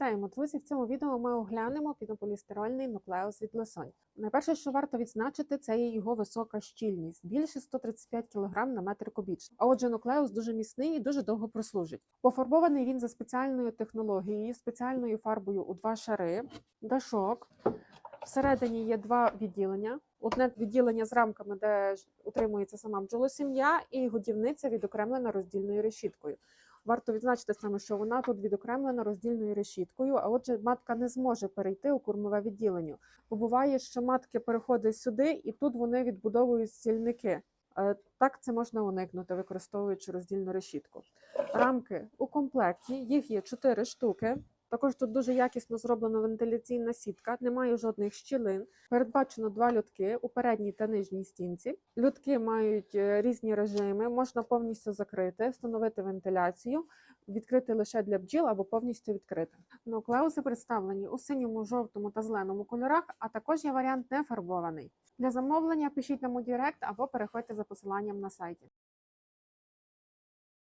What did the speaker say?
Вітаємо, друзі! В цьому відео ми оглянемо пінополістирольний нуклеус від лосонь. Найперше, що варто відзначити, це його висока щільність більше 135 кг на метр кубічний. А отже, нуклеус дуже міцний і дуже довго прослужить. Пофарбований він за спеціальною технологією, спеціальною фарбою у два шари, дашок. Всередині є два відділення. Одне відділення з рамками, де утримується сама бджолосім'я, і годівниця відокремлена роздільною решіткою. Варто відзначити саме, що вона тут відокремлена роздільною решіткою, а отже, матка не зможе перейти у кормове відділення. Бо буває, що матки переходять сюди, і тут вони відбудовують стільники. Е, Так це можна уникнути, використовуючи роздільну решітку. Рамки у комплекті, їх є 4 штуки. Також тут дуже якісно зроблена вентиляційна сітка, немає жодних щілин. Передбачено два льотки у передній та нижній стінці. Льотки мають е, різні режими, можна повністю закрити, встановити вентиляцію, відкрити лише для бджіл або повністю відкрити. Нуклеуси представлені у синьому, жовтому та зеленому кольорах, а також є варіант не фарбований. Для замовлення пишіть нам у Директ або переходьте за посиланням на сайті.